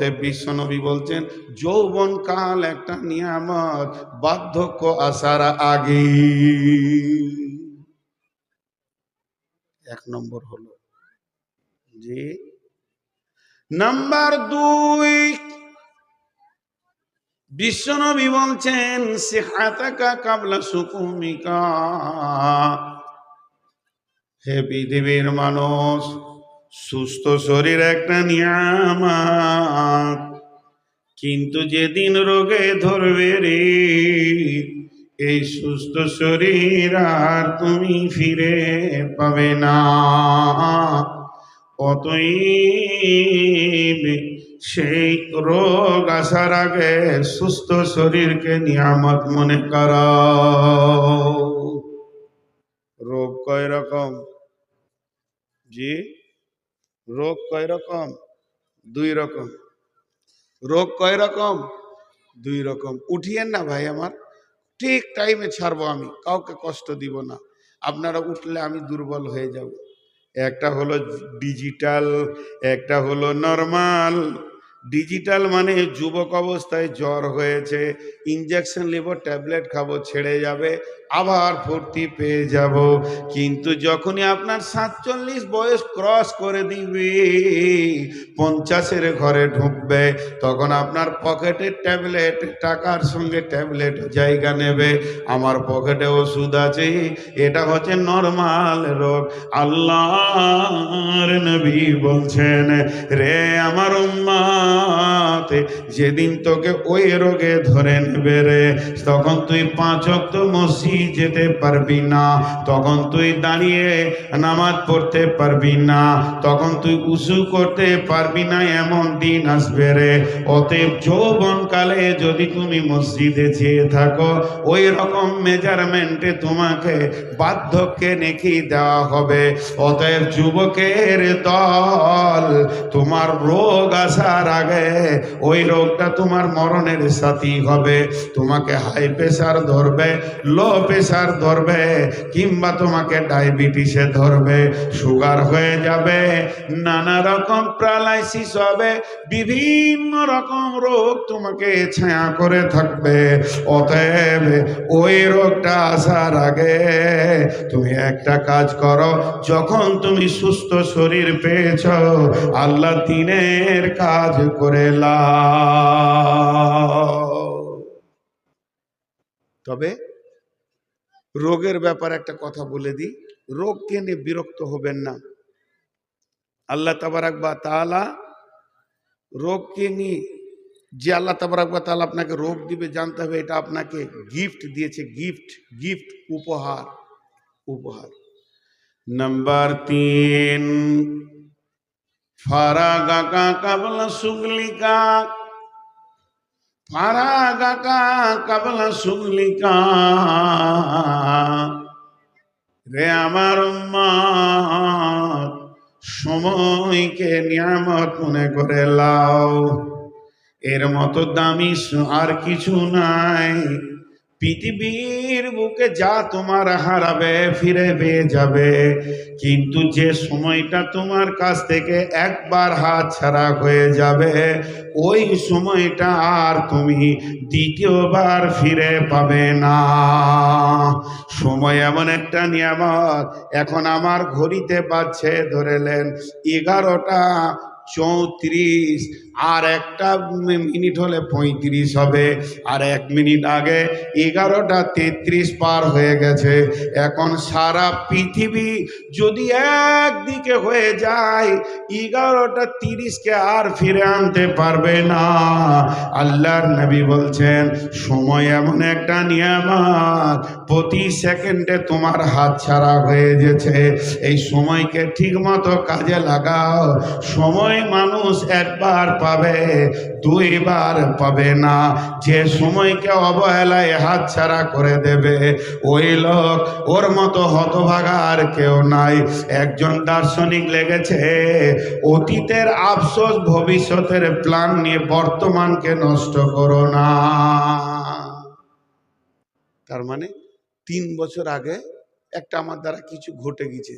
বিশ্বনবী বলছেন, যৌবন কাল একটা নিয়ামত, বার্ধক্য আসার আগে। এক নম্বর হলো জি নাম্বার দুই বিশ্বনবী বলছেন সে সিহাতাকা কাবলা সুকুমিকা। হে পৃথিবীর মানুষ সুস্থ শরীর একটা নিয়ামত। কিন্তু যেদিন রোগে ধরবে রে, এই সুস্থ শরীর আর তুমি ফিরে পাবে না। অতএব সেই রোগ আসার আগে সুস্থ শরীরকে নিয়ামত মনে কর। রোগ কয় রকম? জি? রোগ কয় রকম? দুই রকম। রোগ কয় রকম? দুই রকম। উঠিয়েন না ভাই আমার। ঠিক টাইমে ছাড়বো আমি। কাউকে কষ্ট দিব না। আপনারা উঠলে আমি দুর্বল হয়ে যাব। একটা হলো ডিজিটাল একটা হলো নর্মাল ডিজিটাল মানে যুবক অবস্থায় জ্বর হয়েছে। ইঞ্জেকশন নেব ট্যাবলেট খাব, ছেড়ে যাবে। আবার ফুর্তি পেয়ে যাব। কিন্তু যখনই আপনার সাতচল্লিশ বয়স ক্রস করে দিবে, পঞ্চাশের ঘরে ঢুকবে, তখন আপনার পকেটের ট্যাবলেট, টাকার সঙ্গে ট্যাবলেট জায়গা নেবে। আমার পকেটে ওষুধ আছে, এটা হচ্ছে নর্মাল রোগ। আল্লাহর নবী বলছেন, রে আমার উম্মাতে, যেদিন তোকে ওই রোগে ধরে নেবে রে, তখন তুই পাঁচ অক্ত মসজিদ যেতে পারবি না, তখন তুই দাঁড়িয়ে নামাজ পড়তে পারবি না, তখন তুই উসু করতে পারবি না, এমন দিন আসবে রে। অতএব যৌবন কালে যদি তুমি মসজিদে যেয়ে থাকো, ওই রকম মেজারমেন্টে তোমাকে বার্ধক্যে নেকি দেওয়া হবে। অতএব যুবকের দল, তোমার রোগ আসার আগে ওই রোগটা তোমার মরণের সাথী হবে। তোমাকে হাই প্রেশার ধরবে লো প্রেশার ধরবে, কিংবা তোমাকে ডায়াবেটিসে ধরবে, সুগার হয়ে যাবে, নানা রকম প্যারালাইসিস হবে, বিভিন্ন রকম রোগ তোমাকে ছায়া করে থাকবে। অতএব ওই রোগটা আসার আগে তুমি একটা কাজ করো, যখন তুমি সুস্থ শরীর পেয়েছ, আল্লাহ দিনের কাজ করে লা তবে রোগের ব্যাপারে একটা কথা বলে দিই। রোগকে নিয়ে বিরক্ত হবেন না। আল্লাহ তাবারাকবা তালা রোগকে নিয়ে যে আল্লাহ তাবারাকবা তালা আপনাকে রোগ দিবে, জানতে হবে এটা আপনাকে গিফট দিয়েছে। গিফট গিফট উপহার উপহার। নাম্বার তিন ফারা ফারাগাকা কাবলা সুগলিকা। ফারাগাকা কাবলা সুগলিকা। রে আমার সময়কে নিয়ামত মনে করে লাও। এর মতো দামি আর কিছু নাই। পৃথিবীর বুকে যা তোমার হারাবে, ফিরে পেয়ে যাবে। কিন্তু যে সময়টা তোমার কাছ থেকে একবার হাত ছাড়া হয়ে যাবে, ওই সময়টা আর তুমি দ্বিতীয়বার ফিরে পাবে না। সময় এমন একটা নিয়ামত, এখন আমার ঘড়িতে পাচ্ছে ধরেলেন এগারোটা চৌত্রিশ। আর একটা মিনিট হলে পঁয়ত্রিশ হবে। আর এক মিনিট আগে এগারোটা তেত্রিশ পার হয়ে গেছে। এখন সারা পৃথিবী যদি একদিকে হয়ে যায়, এগারোটা তিরিশকে আর ফিরে আনতে পারবে না। আল্লাহর নবী বলছেন, সময় এমন একটা নিয়ামত, প্রতি সেকেন্ডে তোমার হাত ছাড়া হয়ে গেছে। এই সময়কে ঠিক মতো কাজে লাগাও। সময় মানুষ একবার পাবে, দুইবার পাবে না। যে সময়কে অবহেলায় হাত ছাড়া করে দেবে, ওই লোক ওর মতো হতভাগার কেউ নাই। একজন দার্শনিক লেগেছে, অতীতের আফসোস ভবিষ্যতের প্ল্যান নিয়ে বর্তমানকে নষ্ট করো না। তার মানে তিন বছর আগে একটা আমার দ্বারা কিছু ঘটে গেছে।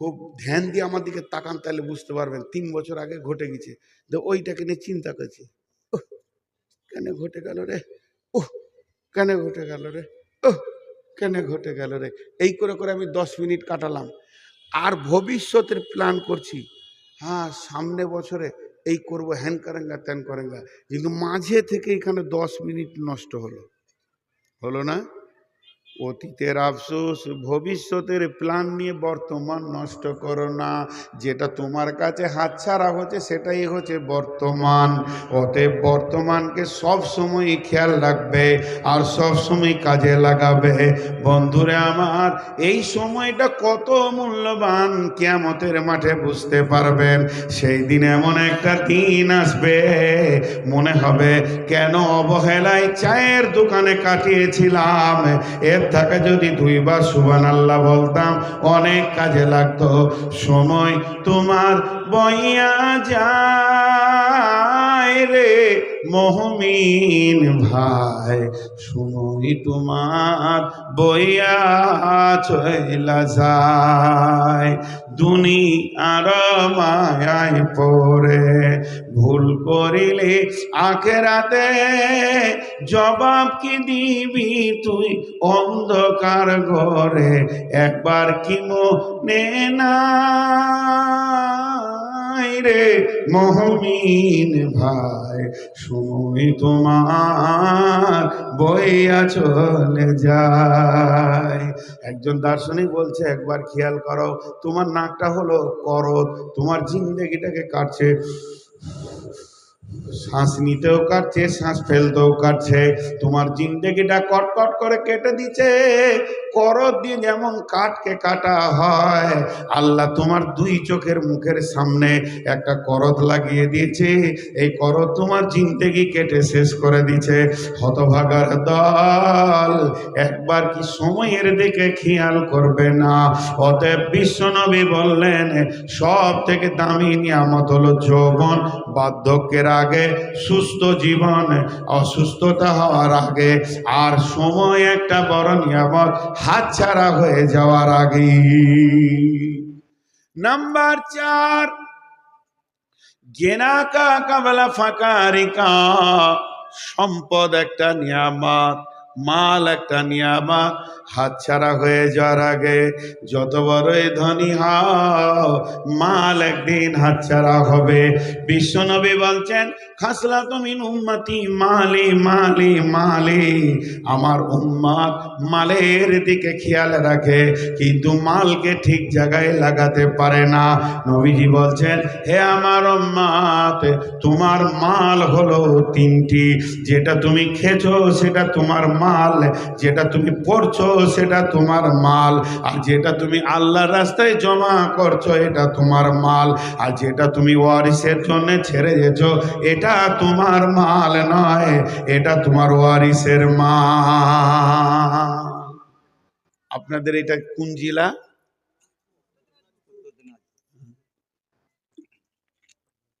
খুব ধ্যান দিয়ে আমার দিকে তাকান, তাহলে বুঝতে পারবেন, তিন বছর আগে ঘটে গেছে। ওইটাকে নিয়ে চিন্তা করছি। কেন ঘটে গেল রে? ও কেন ঘটে গেল রে? ও কেন ঘটে গেল রে? এই করে করে আমি দশ মিনিট কাটালাম। আর ভবিষ্যতের প্ল্যান করছি। হ্যাঁ সামনে বছরে এই করব হ্যান করেঙ্গা, ত্যান করেঙ্গা। কিন্তু মাঝে থেকে এখানে দশ মিনিট নষ্ট হলো। হলো না? অতীতের আফসোস, ভবিষ্যতের প্ল্যান নিয়ে বর্তমান নষ্ট করো না। যেটা তোমার কাছে হাতছাড়া হচ্ছে, সেটাই হচ্ছে বর্তমান। অতএব বর্তমানকে সব সময় খেয়াল রাখবে আর সব সময় কাজে লাগাবে। বন্ধুরে আমার, এই সময়টা কত মূল্যবান, কিয়ামতের মাঠে বুঝতে পারবেন। সেই দিন এমন একটা দিন আসবে, মনে হবে কেন অবহেলায় চায়ের দোকানে কাটিয়েছিলাম। এর থাকা যদি দুইবার সুবান আল্লাহ বলতাম অনেক কাজে লাগতো। সময় তোমার বইয়া রে মহমিন ভাই সময় তোমার বইয়া চলা যায়। দুনিয়ার মায়ায় পড়ে ভুল করিলে আখেরাতে জবাব কি দিবি তুই অন্ধকার ঘরে? একবার কি মনে নাই রে মহমিন ভাই, সময় তোমার বইয়া চলে যায়। একজন দার্শনিক বলছে, একবার খেয়াল করো, তোমার নাকটা হলো করদ, তোমার জিন্দগিটাকে কাটছে, শ্বাস নিতেও কাটছে, শ্বাস ফেলতেও কাটছে, তোমার জিন্দগিটা কটকট করে কেটে দিচ্ছে করদ দিয়ে যেমন কাঠকে কাটা হয়। আল্লাহ তোমার দুই চোখের মুখের সামনে একটা করদ লাগিয়ে দিয়েছে। এই করদ তোমার জিন্দগি কেটে শেষ করে দিছে হতভাগার দল একবার কি সময়ের দিকে খেয়াল করবে না। অতএব বিশ্বনবী বললেন, সব থেকে দামি নিয়ামত হলো যৌবন, বার্ধক্যের আগে সুস্থ জীবন, অসুস্থতা হওয়ার আগে। আর সময় একটা বড় নিয়ামত হাতছাড়া হয়ে যাওয়ার আগে। নাম্বার চার জেনাকা কাবলা ফাঁকা রেখা সম্পদ একটা নিয়ামত। মাল একটা নিয়ামত হাতছাড়া হয়ে যাওয়ার আগে যত বড়ই ধনী হও, মাল একদিন হাতছাড়া হবে। বিশ্বনবী বলছেন, খাসলা তুমি উম্মতি, মালি মালি মালি। আমার উম্মত মালের দিকে খেয়াল রাখে, কিন্তু মালকে ঠিক জায়গায় লাগাতে পারে না। নবীজি বলছেন, হে আমার উম্মত, তোমার মাল হলো তিনটি। যেটা তুমি খেছো সেটা তোমার মাল, যেটা তুমি পড়ছো সেটা তোমার মাল, আর যেটা তুমি আল্লাহর রাস্তায় জমা করছ এটা তোমার মাল, আর যেটা তুমি ওয়ারিসের জন্য ছেড়ে দিয়েছ এটা তোমার মাল নয়, এটা তোমার ওয়ারিসের মাল। আপনাদের এটা কোন জেলা?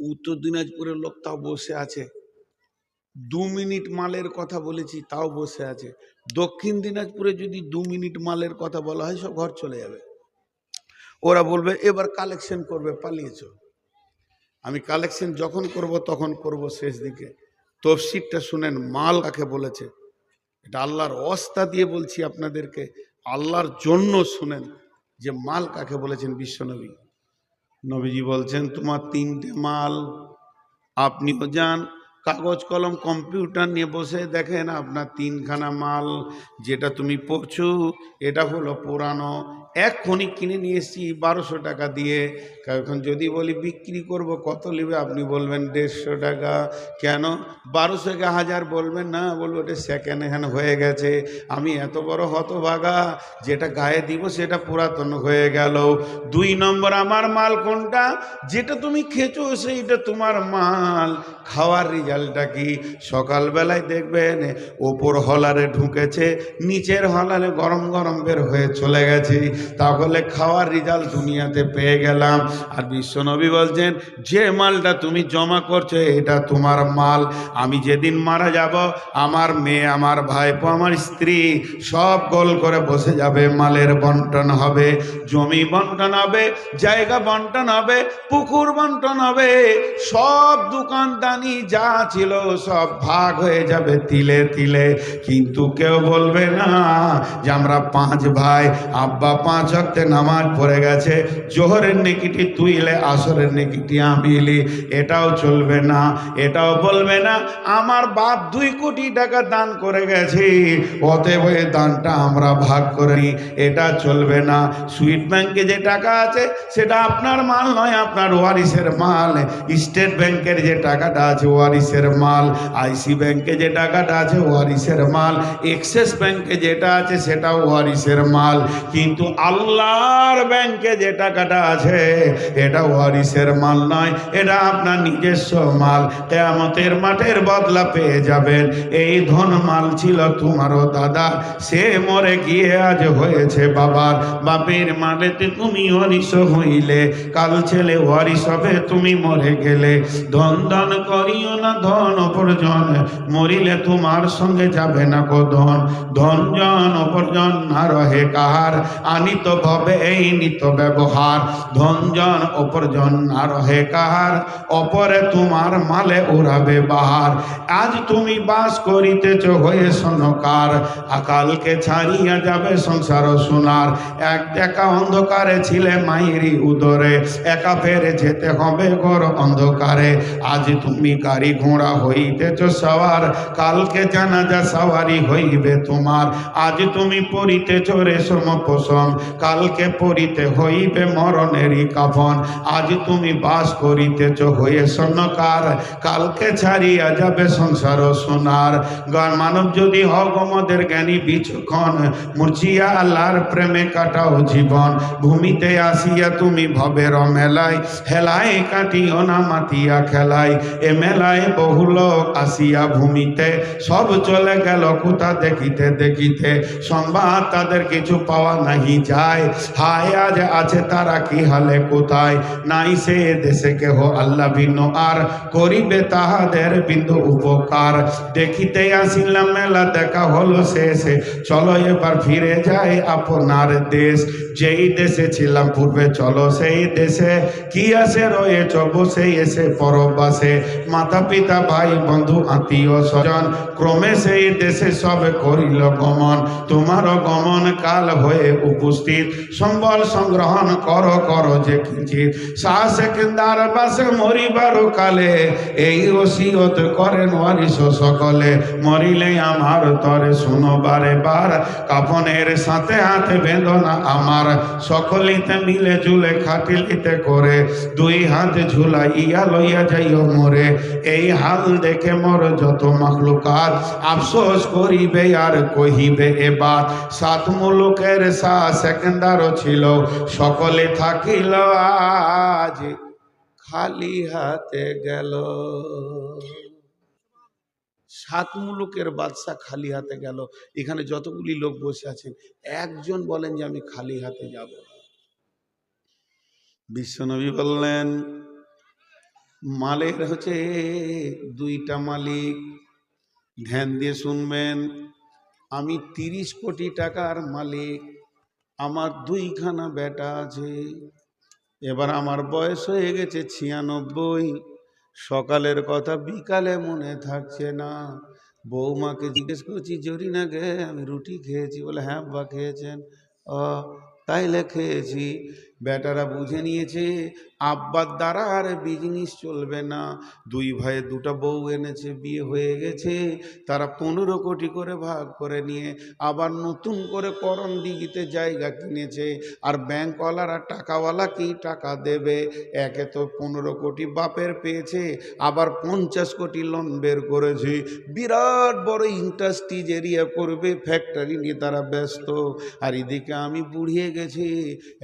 উত্তর দিনাজপুরের লোক তাও বসে আছে। দু মিনিট মালের কথা বলেছি, তাও বসে আছে। দক্ষিণ দিনাজপুরে যদি দু মিনিট মালের কথা বলা হয়, সব ঘর চলে যাবে। ওরা বলবে, এবার কালেকশন করবে, পালিয়েছ। আমি কালেকশন যখন করব, তখন করব শেষ দিকে। তফসিরটা শুনেন, মাল কাকে বলেছে? এটা আল্লাহর অস্তা দিয়ে বলছি আপনাদেরকে, আল্লাহর জন্য শুনেন যে মাল কাকে বলেছেন বিশ্বনবী। নবীজি বলছেন, তোমার তিনটে মাল, আপনিও যান কাগজ, কলম, কম্পিউটার নিয়ে বসে দেখেন আপনার তিনখানা মাল যেটা তুমি পড়ছো, এটা হলো পুরানো এক্ষুনি কিনে নিয়ে এসছি, বারোশো টাকা দিয়ে। এখন যদি বলি বিক্রি করব, কত নেবে? আপনি বলবেন দেড়শো টাকা। কেন? বারোশো কে হাজার বলবেন, না, বলব ওটা সেকেন্ড হ্যান্ড হয়ে গেছে। আমি এত বড় হতভাগা, যেটা গায়ে দিব সেটা পুরাতন হয়ে গেল। দুই নম্বর, আমার মাল কোনটা? যেটা তুমি খেছো সেইটা তোমার মাল। খাওয়ার রেজাল্টটা কি? সকালবেলায় দেখবেন ওপর হলারে ঢুকেছে, নিচের হলারে গরম গরম বের হয়ে চলে গেছে। তাহলে খাওয়ার রেজাল্ট দুনিয়াতে পেয়ে গেলাম। আর বিশ্বনবী বলছেন, যে মালটা তুমি জমা করছ, এটা তোমার মাল। আমি যেদিন মারা যাব, আমার মেয়ে, আমার ভাইপো, আমার স্ত্রী সব গোল করে বসে যাবে, মালের বন্টন হবে, জমি বন্টন হবে, জায়গা বন্টন হবে, পুকুর বন্টন হবে, সব দোকানদানি যা ছিল সব ভাগ হয়ে যাবে তিলে তিলে। কিন্তু কেউ বলবে না যে আমরা পাঁচ ভাই, আব্বা পাঁচ অক্টে নামাজ পড়ে গেছে। জোহরের নেকিটি তুইলে আসরের নেকিটি আমিলি এটাও চলবে না, এটাও বলবে না। আমার বাপ দুই কোটি টাকা দান করে গেছে। অতএব এই দানটা আমরা ভাগ করে নিই। এটা চলবে না। সুইট ব্যাংকে যে টাকা আছে, সেটা আপনার মাল নয়, আপনার ওয়ারিসের মাল। স্টেট ব্যাংকের যে টাকাটা আছে, ওয়ারিসের মাল। আইসি ব্যাংকে যে টাকাটা আছে, ওয়ারিসের মাল। এক্সিস ব্যাংকে যেটা আছে, সেটাও ওয়ারিসের মাল। কিন্তু আল্লাহর ব্যাংকে যে টাকাটা আছে, এটা ওয়ারিসের মাল নয়, এটা আপনার নিজস্ব মাল। কেয়ামতের মাঠের বদলা পেয়ে যাবেন। এই ধন মাল ছিল তোমারও দাদা, সে মরে গিয়ে আজ হয়েছে বাবার। বাপের মালেতে তুমি ওয়ারিস হইলে, কাল ছেলে ওয়ারিস হবে, তুমি মরে গেলে। ধন দান করিও না ধন অপরজন মরিলে তোমার সঙ্গে যাবে না কো ধন ধন জন অপরজন না রহে কাহার। আনিত ভবে এই নিত ব্যবহার। ধন জন অপরজন না রহে কাহার? অপরে তোমার মালে উড়াবে বাহার। আজ তুমি বাস করিতেছ হয়ে সনকার আকালকে ছাড়িয়া যাবে সংসার সোনার। এক একা অন্ধকারে ছিলে মায়েরই উদরে। একা ফেরে যেতে হবে ঘর অন্ধকারে। আজ তুমি গাড়ি ঘোড়া হইতেছ সওয়ার। কালকে জানাজা সওয়ারি হইবে তোমার। আজ তুমি পরিতেছ রেশম পোষম কালকে পরিতে হইবে মরণেরই কাফন। আজ তুমি বাস করিতেছ হয়ে সনকার কালকে ছাড়িয়া যাবে সংসার সোনার। মানব যদি হক মদের জ্ঞানী বিচক্ষণ মূর্ছিয়া আল্লাহর প্রেমে কাটাও জীবন। ভূমিতে আসিয়া তুমি ভবের মেলায়, হেলায় কাটিও না মাতিয়া খেলায়। এ মেলায় বহু লোক আসিয়া ভূমিতে, সব চলে গেল কোথা দেখিতে দেখিতে। সংবাদ তাদের কিছু পাওয়া নাহি যায়। হায়, আজ আছে তারা কি হালে, কোথায়? নাই সে দেশে কেহ, আল্লাহ ভিন্ন। আর করিবে তাহাদের বিন্দু উপকার। দেখিতে আসিলাম, মেলা দেখা হলো শেষে। চলো এবার ফিরে যায় আপনার দেশ। যেই দেশে ছিলাম পূর্বে, চলো সেই দেশে। কি আছে রয়েছ বসে, এসে পরবাসে। মাতা পিতা ভাই, বন্ধু, আত্মীয়, স্বজন, ক্রমে সেই দেশে সব করিল গমন। তোমারও গমন কাল হয়ে উপস্থিত। সম্বল সংগ্রহণ কর কর যে কিঞ্চিত। শ্বাস কেন্দার বাসে মরিবার কালে এই ওসিয়ত করেন ওয়ারিস সকলে। মরিলে আমার তরে শুনো বারে কাফনের সাথে হাতে বেদনা আমার। সকলিতে মিলে জুলে খাটিলিতে করে। দুই হাত ঝুলাইয়া লইয়া যাইও মোরে। এই হাল দেখে মোর যত মাখলুকাত। আফসোস করিবে আর কহিবে এবার সাত মুলুকের সা সেকেন্দারও ছিল, সকলে থাকিল আজ খালি হাতে গেল। সাত মুলুকের বাদশা খালি হাতে গেল। এখানে যতগুলি লোক বসে আছেন, একজন বলেন যে আমি খালি হাতে যাব। বিশ্বনবী বললেন, মালের হচ্ছে দুইটা মালিক, ধ্যান দিয়ে শুনবেন, আমি তিরিশ কোটি টাকার মালিক। আমার দুইখানা বেটা আছে। এবার আমার বয়স হয়ে গেছে ছিয়ানব্বই। সকালের কথা বিকালে মনে থাকছে না। বৌমাকে জিজ্ঞেস করছি, জরি না গে, আমি রুটি খেয়েছি। বলে হ্যাঁ বা খেয়েছেন। ও, তাইলে খেয়েছি। বেটারা বুঝে নিয়েছে, আব্বার দ্বারা আর বিজনেস চলবে না। দুই ভাইয়ে দুটো বউ এনেছে, বিয়ে হয়ে গেছে। তারা পনেরো কোটি করে ভাগ করে নিয়ে আবার নতুন করে করণ দিঘিতে জায়গা কিনেছে। আর ব্যাংকওয়ালারা টাকাওয়ালাকেই টাকা দেবে? একে তো পনেরো কোটি বাপের পেয়েছে, আবার পঞ্চাশ কোটি লোন বের করেছে। বিরাট বড় ইন্ডাস্ট্রিজ এরিয়া করবে ফ্যাক্টরি নিয়ে তারা ব্যস্ত। আর এদিকে আমি বুড়িয়ে গেছি,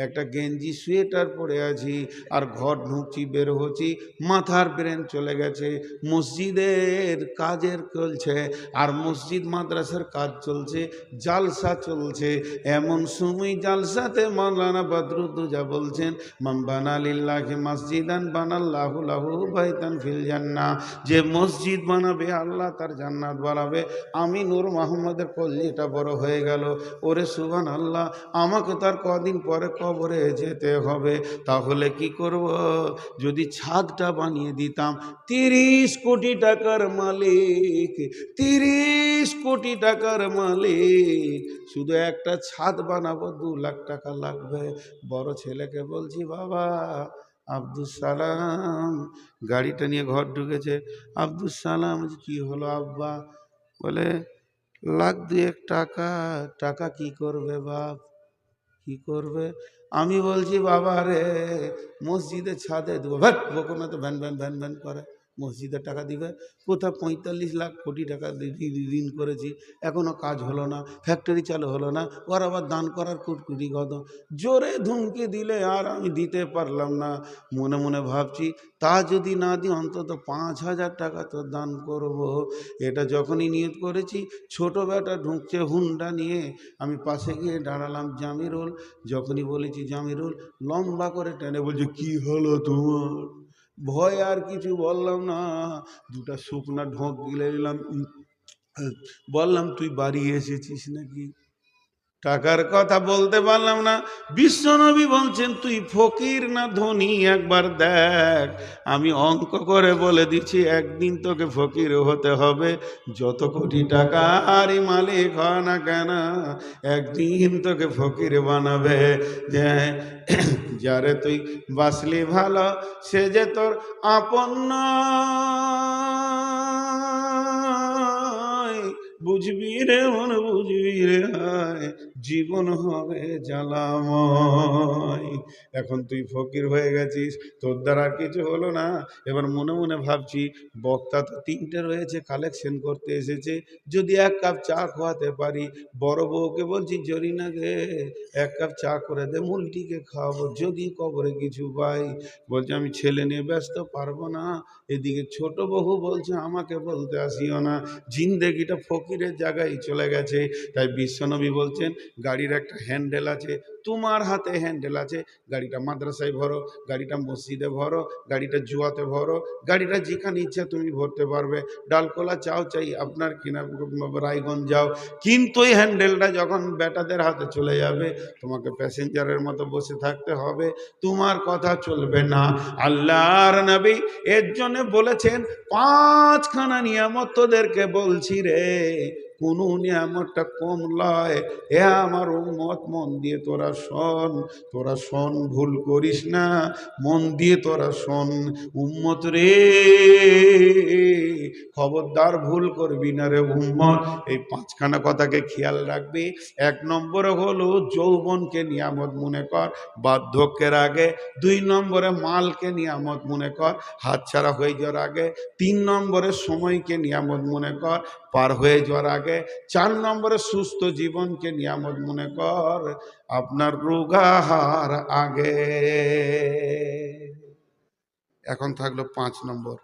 একটা গেঞ্জি গেঞ্জি সোয়েটার পরে আছি আর ঘর ঢুকছি, বের হচ্ছি, মাথার ব্রেন চলে গেছে, মসজিদের কাজের চলছে আর মসজিদ মাদ্রাসার কাজ চলছে, জালসা চলছে, এমন সময় জালসাতে মাওলানা বদরুদ্দুজা বলছেন মাম বানালিল্লাহি মসজিদান বানাল্লাহু লাহু বাইতান ফিল জান্নাহ যে মসজিদ বানাবে, আল্লাহ তার জান্নাত বানাবে। আমি নূর মোহাম্মদের কল্লিটা বড় হয়ে গেল। ওরে সুবান আল্লাহ আমাকে তার কদিন পরে কবরে যেতে হবে, তাহলে কি করব? যদি ছাদটা বানিয়ে দিতাম, তিরিশ কোটি টাকার মালিক, তিরিশ কোটি টাকার মালিক, শুধু একটা ছাদ বানাবো, দু লাখ টাকা লাগবে। বড় ছেলেকে বলছি, বাবা আব্দুল সালাম। গাড়িটা নিয়ে ঘর ঢুকেছে। আব্দুল সালাম কি হলো আব্বা? বলে, লাখ দুয়েক টাকা। টাকা কি করবে বাপ? কি করবে? আমি বলছি, বাবা রে মসজিদে ছাদে দেবো ভ্যাট বকো না তো ভ্যান ভ্যান ভ্যান ভ্যান করে। মসজিদের টাকা দিবে। কোথাও পঁয়তাল্লিশ লাখ কোটি টাকা ঋণ করেছি। এখনও কাজ হলো না ফ্যাক্টরি চালু হলো না। ওর আবার দান করার কুটকুটি কত? জোরে ধুমকি দিলে আর আমি দিতে পারলাম না। মনে মনে ভাবছি, তা যদি না দিই, অন্তত পাঁচ হাজার টাকা তো দান করব। এটা যখনই নিয়ত করেছি ছোট বেটা ঢুকছে হুন্ডা নিয়ে। আমি পাশে গিয়ে দাঁড়ালাম জামিরুল। যখনই বলেছি, জামিরুল, লম্বা করে টেনে বলছে, কি হলো তোমার? ভয় আর কিছু বললাম না। দুটা শুকনা ঢোঁক গিলে নিলাম বললাম, তুই বাড়ি এসেছিস নাকি? টাকার কথা বলতে পারলাম না। বিশ্বনবী বলছেন, তুই ফকির না ধনী? একবার দেখ। আমি অঙ্ক করে বলে দিচ্ছি, একদিন তোকে ফকির হতে হবে। যত কোটি টাকা আরই মালিক হয় না কেন, একদিন তোকে ফকির বানাবে। যে যারে তুই বাসলি ভালো, সে যে তোর আপন। বুঝবি রে মন, বুঝবি রে হায়। জীবন হবে জ্বালাময় এখন তুই ফকির হয়ে গেছিস, তোর দ্বারা আর কিছু হলো না। এবার মনে মনে ভাবছি, বক্তা তো তিনটে রয়েছে কালেকশন করতে এসেছে। যদি এক কাপ চা খাওয়াতে পারি, বড় বউকে বলছি জরিনা গে, এক কাপ চা করে দে মুলটিকে খাওয়াবো, যদি কবরে কিছু পাই। বলছে, আমি ছেলে নিয়ে ব্যস্ত পারব না এদিকে ছোট বহু বলছে, আমাকে বলতে আসিও না। জিন্দেগিটা ফকিরের জায়গায় চলে গেছে। তাই বিশ্বনবী বলছেন, গাড়ির একটা হ্যান্ডেল আছে তোমার হাতে হ্যান্ডেল আছে। গাড়িটা মাদ্রাসায় ভরো, গাড়িটা মসজিদে ভরো, গাড়িটা জুয়াতে ভরো, গাড়িটা যেখানে ইচ্ছা তুমি ভরতে পারবে। ডালকোলা চাও চাই, আপনার কিনা রায়গঞ্জ যাও। কিন্তু এই হ্যান্ডেলটা যখন বেটাদের হাতে চলে যাবে, তোমাকে প্যাসেঞ্জারের মতো বসে থাকতে হবে। তোমার কথা চলবে না। আল্লাহর নবী এর জন্য বলেছেন, পাঁচখানা নিয়ামত তোদেরকে বলছি রে। কোনো নিয়ামতটা কম লয়। এ আমার উম্মত, মন দিয়ে তোরা শোন তোরা শোন, ভুল করিস না, মন দিয়ে তোরা শোন, উম্মত রে। খবরদার ভুল করবি না রে উম্মত। এই পাঁচখানা কথাকে খেয়াল রাখবি। এক নম্বরে হলো, যৌবনকে নিয়ামত মনে কর, বার্ধক্যের আগে। দুই নম্বরে, মালকে নিয়ামত মনে কর, হাতছাড়া হয়ে যাওয়ার আগে। তিন নম্বরে, সময়কে নিয়ামত মনে কর পার হয়ে যাওয়ার আগে চার নম্বরে সুস্থ জীবনকে নিয়ামত মনে কর, আপনার রোগাহার আগে। এখন থাকল পাঁচ নম্বর।